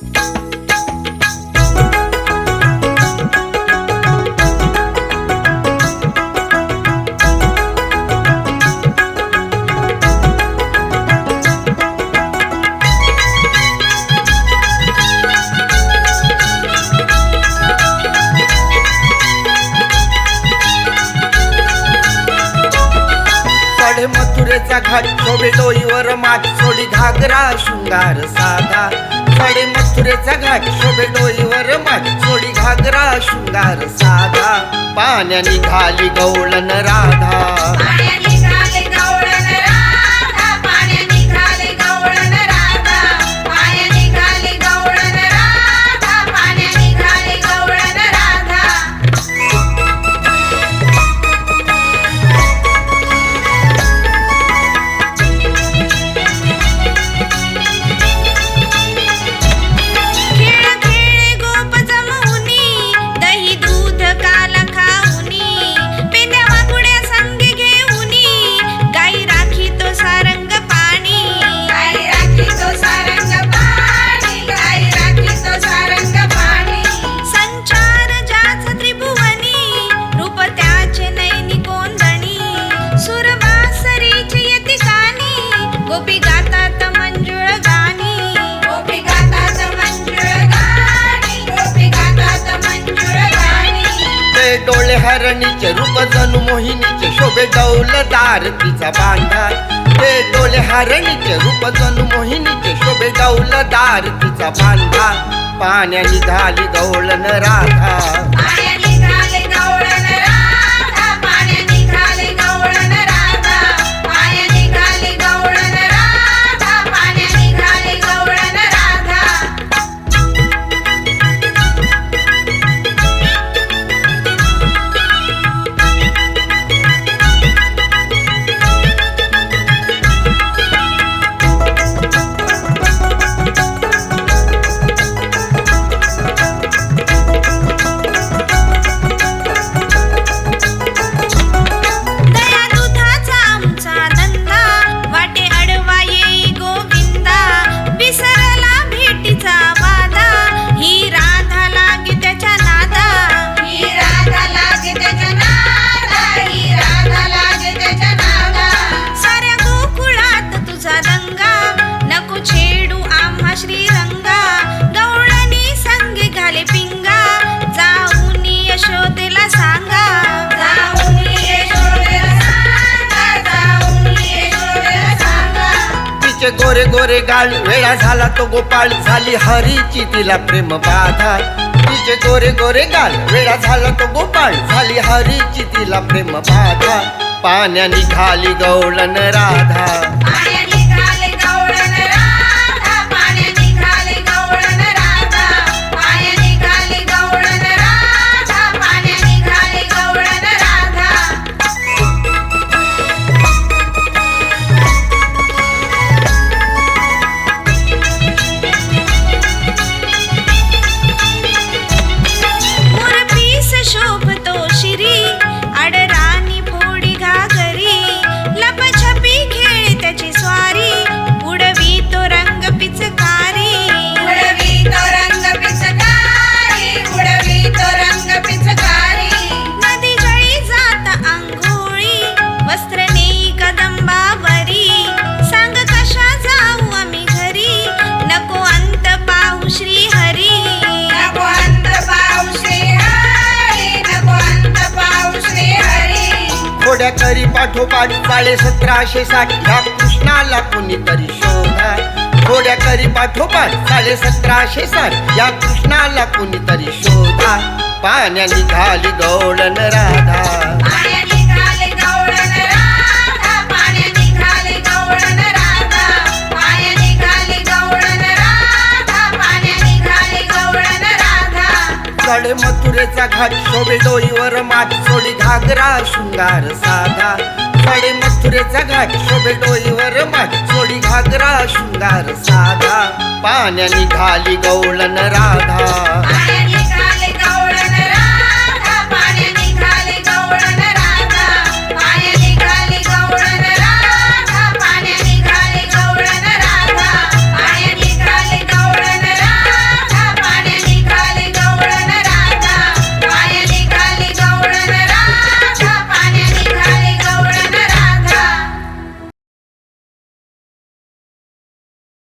Thank you. मथुरेचा घाट शोभे डोईवर माठ सोडी घागरा शृंगार साधा. चढे मथुरेचा घाट शोभे डोईवर माठ सोडी घागरा शृंगार साधा. पाण्याने घाली गौळन राधा. हरणीचे रूप जणू मोहिनीचे शोभे डौलदार तिचा बांधा ते डोले हरणीचे रूप जणू मोहिनीचे शोभे डौलदार तिचा बांधा पाण्याने घाली गवळण राधा. तिचे गोरे गोरे गाल वेळा झाला तो गोपाळ. झाली हरीची तिला प्रेम बाधा. तिचे गोरे गोरे गाल वेळा झाला तो गोपाळ. झाली हरीची तिला प्रेम बाधा. पाण्याने खाली गवळण राधा. थोड्या करी पाठोपाठ साडे सतराशे साठ. ह्या कृष्णाला कोणीतरी शोधा थोड्या करी पाठोपाठ साडे सतराशे साठ. या कृष्णाला कोणीतरी शोधा पाण्याने निघाली गवळण राधा. मथुरेचा घाट शोभे डोईवर माठ सोडी घागरा शृंगार साधा. चढे मथुरेचा घाट शोभे डोईवर माठ सोडी घागरा शृंगार साधा. पाण्याने घाली गवळण राधा.